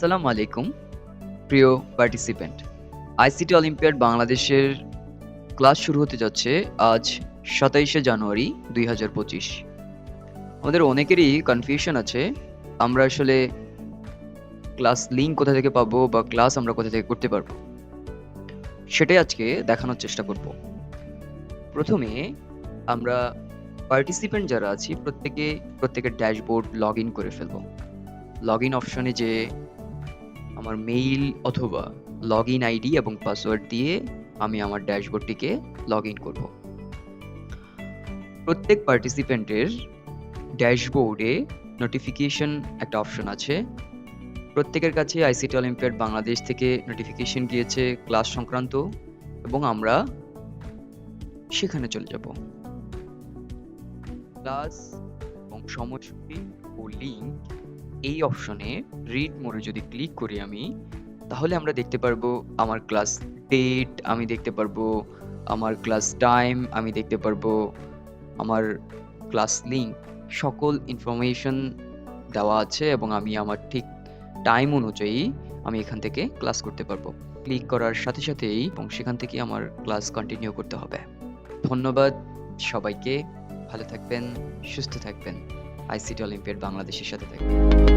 আসসালামু আলাইকুম, প্রিয় পার্টিসিপেন্ট আইসিটি অলিম্পিয়াড বাংলাদেশের ক্লাস শুরু হতে যাচ্ছে আজ সাতাইশে জানুয়ারি দুই হাজার পঁচিশ। আমাদের অনেকেরই কনফিউশন আছে, আমরা আসলে ক্লাস লিঙ্ক কোথা থেকে পাবো বা ক্লাস আমরা কোথা থেকে করতে পারব? সেটাই আজকে দেখানোর চেষ্টা করব। প্রথমে আমরা পার্টিসিপেন্ট যারা আছি, প্রত্যেকে, প্রত্যেকের ড্যাশবোর্ড লগ ইন করে ফেলব। লগ ইন অপশনে যে আমার মেইল অথবা লগ ইন আইডি এবং পাসওয়ার্ড দিয়ে আমি আমার ড্যাশবোর্ডটিকে লগ ইন করব। প্রত্যেক পার্টিসিপেন্টের ড্যাশবোর্ডে নোটিফিকেশন একটা অপশন আছে। প্রত্যেকের কাছে আইসিটি অলিম্পিয়াড বাংলাদেশ থেকে নোটিফিকেশন গিয়েছে ক্লাস সংক্রান্ত এবং আমরা সেখানে চলে যাব। ক্লাস এবং সময়সূচি ও লিঙ্ক এই অপশনে রিড মোডে যদি ক্লিক করি আমি, তাহলে আমরা দেখতে পারব আমার ক্লাস ডেট আমি দেখতে পারব আমার ক্লাস টাইম আমি দেখতে পারব আমার ক্লাস লিঙ্ক সকল ইনফরমেশন দেওয়া আছে এবং আমি আমার ঠিক টাইম অনুযায়ী আমি এখান থেকে ক্লাস করতে পারব। ক্লিক করার সাথে সাথেই এবং সেখান থেকে আমার ক্লাস কন্টিনিউ করতে হবে। ধন্যবাদ সবাইকে। ভালো থাকবেন, সুস্থ থাকবেন। আইসিটি অলিম্পিয়াড বাংলাদেশের সাথে থাকবেন।